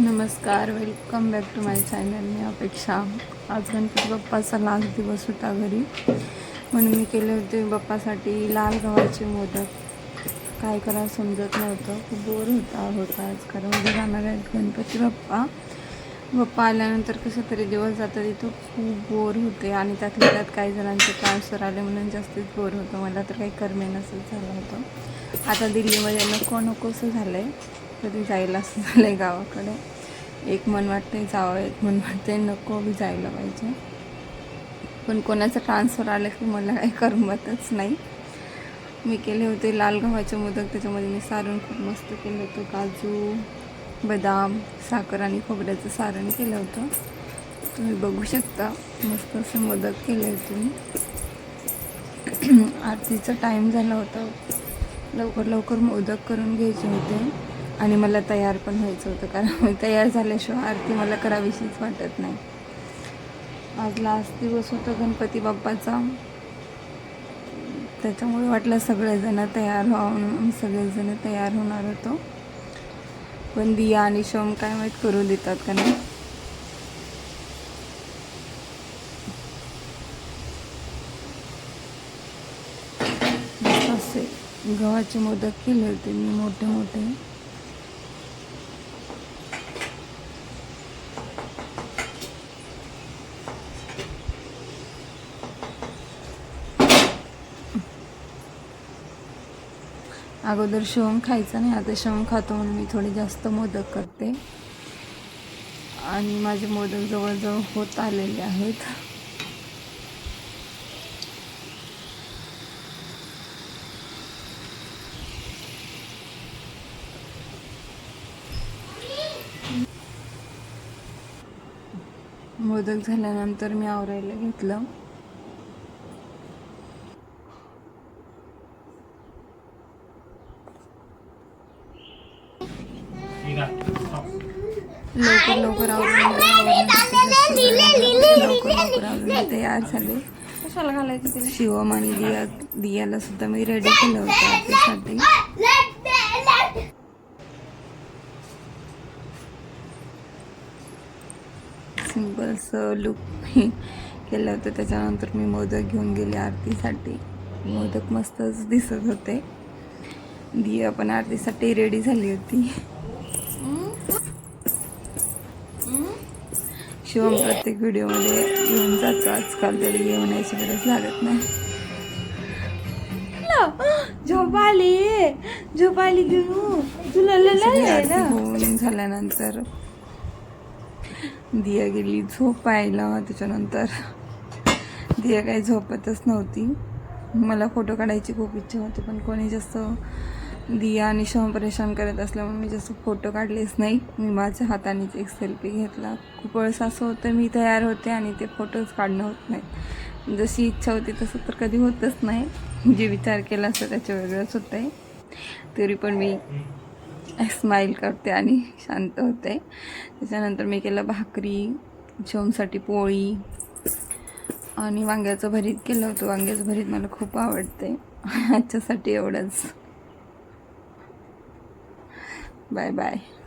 नमस्कार welcome back to my channel मी अपेक्षा. आज Ganpati बाप्पाचा last दिवस होता घरी. म्हणून मी केले होते बाप्पासाठी लाल गव्हाचे मोदक. काय करा समजत नव्हतं. खूप बोर होता होता आज. कारण उद्या जाणार आहेत गणपती बाप्पा. बाप्पा आल्यानंतर कसं तरी दिवस जातात. तिथं खूप बोर होते. आणि त्यातल्या त्यात काही जणांचे ट्रान्सफर आले म्हणून जास्तीच बोर होतं. मला तर काही करमे नसंच झालं होतं. आता दिल्लीमध्ये नको नकोसं झालं आहे कधी जायला असं झालं आहे गावाकडे. एक मन वाटते जावं एक मन वाटते नको बी जायला पाहिजे. पण कोणाचं ट्रान्सफर आलं की मला काही करमतच नाही. मी केले होते लाल गव्हाचे मोदक त्याच्यामध्ये मी सारण खूप मस्त केलं होतं काजू बदाम साखर आणि खोबऱ्याचं सारण केलं होतं. तुम्ही बघू शकता मस्त असं मोदक केले होते मी. आरतीचा टाईम झाला होता. लवकर लवकर मोदक करून घ्यायचे होते. आणि मला तयार पण व्हायचं होतं कारण मी तयार झाल्याशिवाय आरती मला करावीशीच वाटत नाही. आज लास्ट दिवस होता गणपती बाप्पाचा. त्याच्यामुळे वाटलं सगळेजण तयार व्हावं म्हणून सगळेजण तयार होणार होतो. पण दिया आणि शोम काय माहीत करू देतात का नाही. असे गव्हाचे मोदक केले होते मी मोठे मोठे अगोदर शिवम खायचा नाही आता शिवम खातो म्हणून मी थोडे जास्त मोदक करते. आणि माझे मोदक जवळजवळ होत आलेले आहेत. मोदक झाल्यानंतर मी आवरायला घेतलं. लवकर लवकर आवरून लवकर लवकर आवरून तयार झाले. कशाला घालायचं शिवम आणि दिया दियाला सुद्धा मी रेडी केलं होतं त्यासाठी सिम्पलचं लुक मी केलं होतं. त्याच्यानंतर मी मोदक घेऊन गेले आरतीसाठी. मोदक मस्तच दिसत होते. दिया पण आरतीसाठी रेडी झाली होती. शिवम प्रत्येक व्हिडिओमध्ये घेऊन जातो. आजकाल तरी घेऊन यायची गरज लागत नाही. झोप आली. झोप आली घेऊ तुला झाल्यानंतर दिया गेली झोप पाहायला त्याच्यानंतर. दिया काही झोपतच नव्हती. मला फोटो काढायची खूप इच्छा होती पण कोणी जास्त दिया आणि शम परेशान करत असल्यामुळे मी जसं फोटो काढलेच नाही. मी माझ्या हातानेच एक सेल्फी घेतला. खूप वेळेस असं होतं मी तयार होते आणि ते फोटोज काढणं होत नाही. जशी इच्छा होती तसं तर कधी होतच नाही. जे विचार केला असतं त्याच्या वेगळंच होतं आहे तरी पण मी स्माईल करते आणि शांत होते. त्याच्यानंतर मी केलं भाकरी शमसाठी पोळी आणि वांग्याचं भरीत केलं होतं. वांग्याचं भरीत मला खूप आवडते. आजच्यासाठी एवढंच. 拜拜。